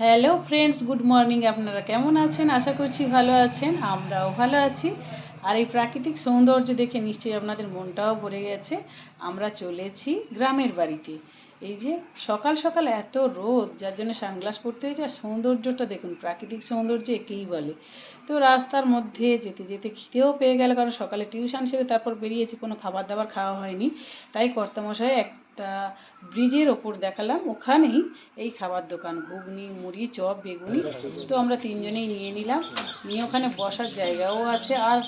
Hello friends good morning আপনারা কেমন আছেন? আশা করছি ভালো আছেন। আমরাও ভালো আছি। আর এই প্রাকৃতিক সৌন্দর্য দেখে নিশ্চয়ই আপনাদের মনটাও ভরে গেছে। আমরা চলেছি গ্রামের বাড়িতে। এই যে সকাল সকাল এত রোদ, যার জন্য সানগ্লাস পরতে হয়েছে আর সৌন্দর্যটা দেখুন, প্রাকৃতিক সৌন্দর্য একেই বলে। তো রাস্তার মধ্যে যেতে যেতে খিদেও পেয়ে গেল, কারণ সকালে টিউশন সেরে তারপর বেরিয়েছি, কোনো খাবার দাবার খাওয়া হয়নি। তাই কর্তামশাই একটা ব্রিজের ওপর দেখালাম, ওখানেই এই খাবার দোকান, ঘুগনি, মুড়ি, চপ, বেগুনি। তো আমরা তিনজনেই নিয়ে নিলাম, নিয়ে ওখানে বসার জায়গাও আছে আর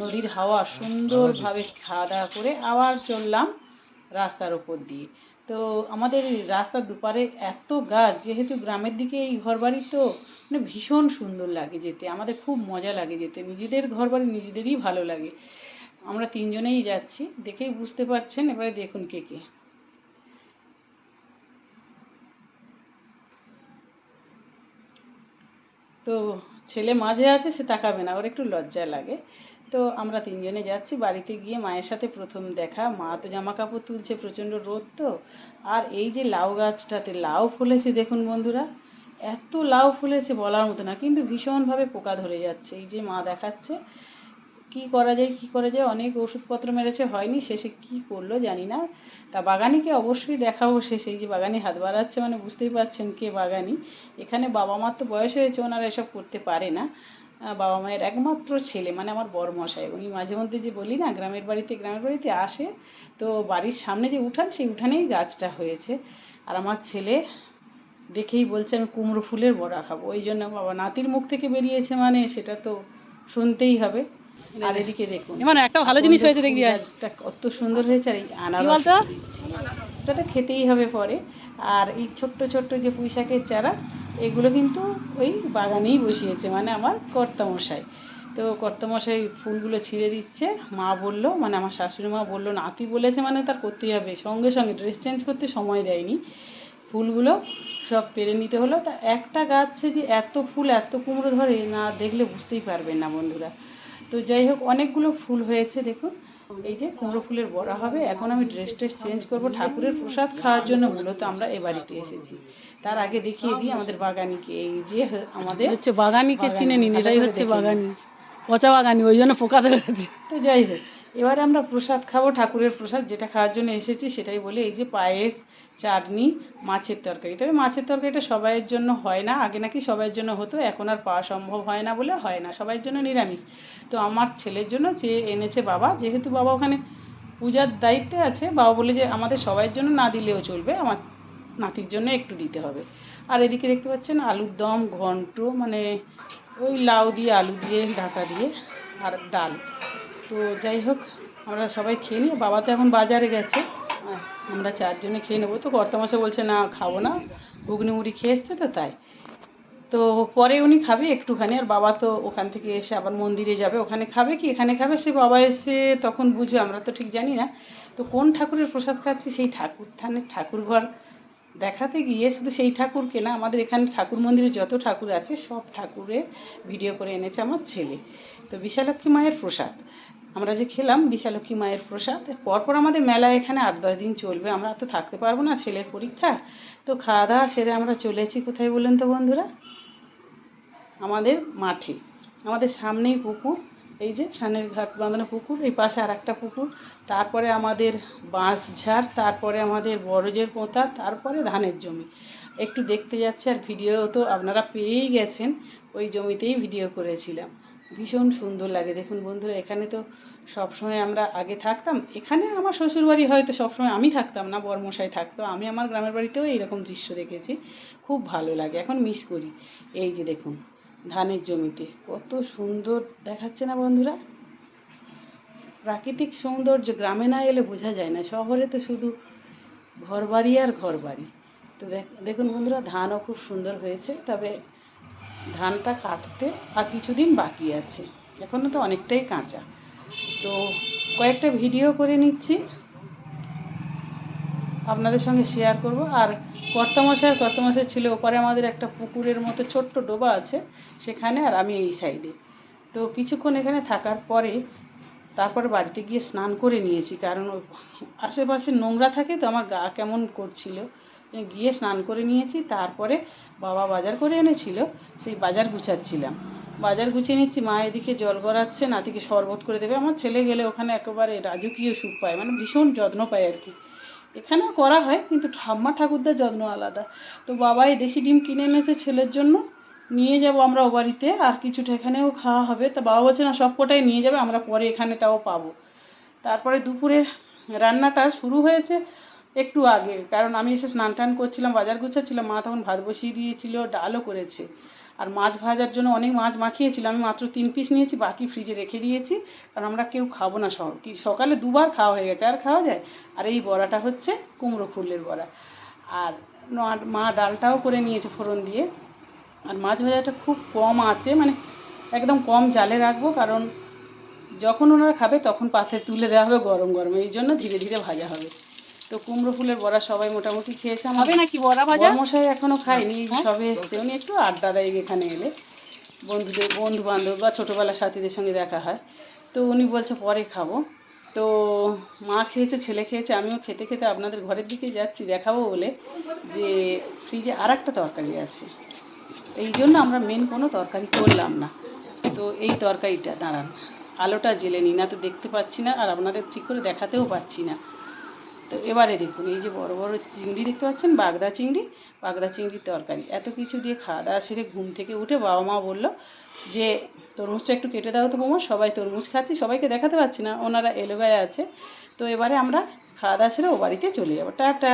নদীর হাওয়া সুন্দরভাবে খাওয়া দাওয়া করে আবার চললাম রাস্তার ওপর দিয়ে। তো আমাদের রাস্তার দুপারে এত গাছ, যেহেতু গ্রামের দিকে এই ঘরবাড়ি তো মানে ভীষণ সুন্দর লাগে যেতে। আমাদের খুব মজা লাগে যেতে। নিজেদের ঘরবাড়ি নিজেদেরই ভালো লাগে। আমরা তিনজনেই যাচ্ছি, দেখেই বুঝতে পারছেন। এবারে দেখুন কে কে। তো ছেলে মাঝে আছে, সে তাকাবে না। ওর একটু লজ্জা লাগে। তো আমরা তিনজনে যাচ্ছি, বাড়িতে গিয়ে মায়ের সাথে প্রথম দেখা। মা তো জামা কাপড় তুলছে, প্রচণ্ড রোদ তো। আর এই যে লাউ গাছটাতে লাউ ফুলেছে দেখুন বন্ধুরা, এত লাউ ফুলেছে বলার মতো না, কিন্তু ভীষণভাবে পোকা ধরে যাচ্ছে। এই যে মা দেখাচ্ছে, কি করা যায়, কি করা যায়, অনেক ওষুধপত্র মেরেছে, হয়নি, শেষে কি করল জানি না। তা বাগানিকে অবশ্যই দেখাবো শেষে, এই যে বাগানি হাত বাড়াচ্ছে মানে বুঝতেই পারছেন কে বাগানি। এখানে বাবা মার তো বয়স হয়েছে, ওনারা এসব করতে পারে না। বাবা মায়ের একমাত্র ছেলে মানে আমার বড় মশাই উনি মাঝে মধ্যে যে বলি না গ্রামের বাড়িতে গ্রামের বাড়িতে আসে তো বাড়ির সামনে যে উঠান সেই উঠানেই গাছটা হয়েছে। আর আমার ছেলে দেখেই বলছে আমি কুমড়ো ফুলের বড়া খাব। ওই জন্য বাবা নাতির মুখ থেকে বেরিয়েছে মানে সেটা তো শুনতেই হবে। আর এদিকে দেখুন মানে একটা ভালো জিনিস হয়েছে দেখবি কত সুন্দর হয়েছে আর এই আনারস ওটা তো খেতেই হবে পরে। আর এই ছোট্ট ছোট্ট যে পুঁই শাকের চারা এগুলো কিন্তু ওই বাগানেই বসিয়েছে মানে আমার কর্তামশাই। তো কর্তামশাই ফুলগুলো ছিঁড়ে দিচ্ছে, মা বলল মানে আমার শাশুড়ি মা বলল নাতি বলেছে মানে তার করতেই হবে, সঙ্গে সঙ্গে ড্রেস চেঞ্জ করতে সময় দেয়নি। ফুলগুলো সব পেরে নিতে হলো। তা একটা গাছে যে এত ফুল, এত কুমড়ো ধরে, না দেখলে বুঝতেই পারবেন না বন্ধুরা। তো যাই হোক, অনেকগুলো ফুল হয়েছে, দেখুন। এই যে কুমড়ো ফুলের বড়া হবে এখন আমি ড্রেস ট্রেস চেঞ্জ করব ঠাকুরের প্রসাদ খাওয়ার জন্য মূলত আমরা এ বাড়িতে এসেছি। তার আগে দেখিয়ে দিই আমাদের বাগানিকে এই যে আমাদের হচ্ছে বাগানিকে চিনে নিন এটাই হচ্ছে বাগানি। পচা বাগানি ওই জন্য পোকা ধরেছে। তো যাই হোক এবারে আমরা প্রসাদ খাব, ঠাকুরের প্রসাদ যেটা খাওয়ার জন্য এসেছি সেটাই বলে এই যে পায়েস, চাটনি, মাছের তরকারি। তবে মাছের তরকারিটা সবাইয়ের জন্য হয় না, আগে নাকি সবাইয়ের জন্য হতো, এখন আর পাওয়া সম্ভব হয় না বলে হয় না, সবাইয়ের জন্য নিরামিষ। তো আমার ছেলের জন্য যে এনেছে বাবা, যেহেতু বাবা ওখানে পূজার দায়িত্বে আছে, বাবা বলে যে আমাদের সবাইয়ের জন্য না দিলেও চলবে, আমার নাতির জন্য একটু দিতে হবে। আর এদিকে দেখতে পাচ্ছেন আলুর দম, ঘন্ট মানে ওই লাউ দিয়ে, আলু দিয়ে, ঢাকা দিয়ে, আর ডাল। তো যাই হোক, আমরা সবাই খেয়ে নিই। বাবা তো এখন বাজারে গেছে। আমরা চারজনে খেয়ে নেব। তো কর্তামশাই বলছে, না, খাব না। ঘুগনি মুড়ি খেয়ে এসছে তো তাই। তো পরে উনি খাবে একটুখানি। আর বাবা তো ওখান থেকে এসে আবার মন্দিরে যাবে। ওখানে খাবে কি? এখানে খাবে? সে বাবা এসে তখন বুঝবে, আমরা তো ঠিক জানি না। তো কোন ঠাকুরের প্রসাদ খাচ্ছি? সেই ঠাকুর, থানের ঠাকুর ঘর দেখাতে গিয়ে শুধু সেই ঠাকুরকে না, আমাদের এখানে ঠাকুর মন্দিরে যত ঠাকুর আছে, সব ঠাকুরের ভিডিও করে এনেছে আমার ছেলে। তো বিশালক্ষী মায়ের প্রসাদ। আমরা যে খেলাম বিশালক্ষী মায়ের প্রসাদ, পরপর আমাদের মেলা এখানে আট দশ দিন চলবে। আমরা তো থাকতে পারব না ছেলের পরীক্ষা। তো খাওয়া দাওয়া সেরে আমরা চলেছি কোথায় বলুন তো বন্ধুরা? আমাদের মাঠে। আমাদের সামনেই পুকুর। এই যে সানের ঘাট বাঁধানো পুকুর, এই পাশে আর একটা পুকুর। তারপরে আমাদের বাঁশঝাড় তারপরে আমাদের বরজের পোঁতা, তারপরে ধানের জমি। একটু দেখতে যাচ্ছে আর ভিডিও তো আপনারা পেয়েই গেছেন, ওই জমিতেই ভিডিও করেছিলাম। ভীষণ সুন্দর লাগে। দেখুন বন্ধুরা, এখানে তো সবসময় আমরা আগে থাকতাম। এখানে আমার শ্বশুরবাড়ি হয়তো সবসময় আমি থাকতাম না, বরমশাই থাকতো। আমি আমার গ্রামের বাড়িতেও এইরকম দৃশ্য দেখেছি। খুব ভালো লাগে। এখন মিস করি। এই যে দেখুন ধানের জমিতে। কত সুন্দর দেখাচ্ছে না বন্ধুরা? প্রাকৃতিক সৌন্দর্য গ্রামে না এলে বোঝা যায় না, শহরে তো শুধু ঘরবাড়ি আর ঘরবাড়ি। তো দেখ- দেখুন বন্ধুরা, ধানও খুব সুন্দর হয়েছে, তবে ধানটা কাটতে আর কিছুদিন বাকি আছে। এখনও তো অনেকটাই কাঁচা। তো কয়েকটা ভিডিও করে নিচ্ছি। আপনাদের সঙ্গে শেয়ার করব। আর কর্তামশাই আর কর্তামশাই ছিল ওপারে আমাদের একটা পুকুরের মতো ছোট্ট ডোবা আছে সেখানে, আর আমি এই সাইডে তো কিছুক্ষণ এখানে থাকার পরে তারপর বাড়িতে গিয়ে স্নান করে নিয়েছি, কারণ আশেপাশে নোংরা থাকে তো আমার গা কেমন করছিল। গিয়ে স্নান করে নিয়েছি, তারপরে বাবা বাজার করে এনেছিল, সেই বাজার গুছাচ্ছিলাম। বাজার গুছিয়ে নিচ্ছি, মা এদিকে জল গড়াচ্ছে, নাতিকে শরবত করে দেবে। আমার ছেলে গেলে ওখানে একেবারে রাজকীয় সুখ পায় মানে ভীষণ যত্ন পায় আর কি। এখানেও করা হয়, কিন্তু ঠাম্মা ঠাকুরদার যত্ন আলাদা। তো বাবা এই দেশি ডিম কিনে এনেছে ছেলের জন্য, নিয়ে যাব আমরা ও বাড়িতে, আর কিছুটা এখানেও খাওয়া হবে। তা বাবা বলছে, না সব কটাই নিয়ে যাবে, আমরা পরে এখানে তাও পাবো। তারপরে দুপুরের রান্নাটা শুরু হয়েছে একটু আগে, কারণ আমি এসে স্নান টান করছিলাম, বাজার গুছাচ্ছিলাম, মা তখন ভাত বসিয়ে দিয়েছিল, ডালও করেছে। আর মাছ ভাজার জন্য অনেক মাছ মাখিয়েছিল। আমি মাত্র তিন পিস নিয়েছি, বাকি ফ্রিজে রেখে দিয়েছি। কারণ আমরা কেউ খাব না সব কি সকালে দুবার খাওয়া হয়ে গেছে। আর খাওয়া যায়? আর এই বড়াটা হচ্ছে কুমড়ো ফুলের বড়া। আর মা ডালটাও করে নিয়েছে ফোড়ন দিয়ে। আর মাছ ভাজাটা খুব কম আছে মানে একদম কম জালে রাখব। কারণ যখন ওনারা খাবে তখন পাথে তুলে দেওয়া হবে গরম গরম এই জন্য ধীরে ধীরে ভাজা হবে। তো কুমড়ো ফুলের বড়া সবাই মোটামুটি খেয়েছে হবে নাকি বড়া ভাজা? মশাই এখনও খায়নি সবে এসছে। উনি একটু আড্ডা দেয় এখানে এলে। বন্ধুদের বন্ধু বান্ধব বা ছোটোবেলার সাথীদের সঙ্গে দেখা হয়। তো উনি বলছে পরে খাব। তো মা খেয়েছে ছেলে খেয়েছে আমিও খেতে খেতে আপনাদের ঘরের দিকে যাচ্ছি দেখাবো বলে যে ফ্রিজে আর একটা তরকারি আছে। এই জন্য আমরা মেন কোনো তরকারি করলাম না। তো এই তরকারিটা দাঁড়ান। আলোটা জেলে নিই না তো দেখতে পাচ্ছি না আর আপনাদের ঠিক করে দেখাতেও পাচ্ছি না। তো এবারে দেখুন, এই যে বড় বড় চিংড়ি দেখতে পাচ্ছেন? বাগদা চিংড়ি, বাগদা চিংড়ির তরকারি। এত কিছু দিয়ে খাওয়া দাওয়া সেরে ঘুম থেকে উঠে বাবা মা বলল যে, তরমুজটা একটু কেটে দাও তো বৌমা, সবাই তরমুজ খাচ্ছি, সবাইকে দেখাতে পাচ্ছি না, ওনারা এলোগায় আছে। তো এবারে আমরা খাওয়া দাওয়া সেরে ও বাড়িতে চলে যাব। টাটা।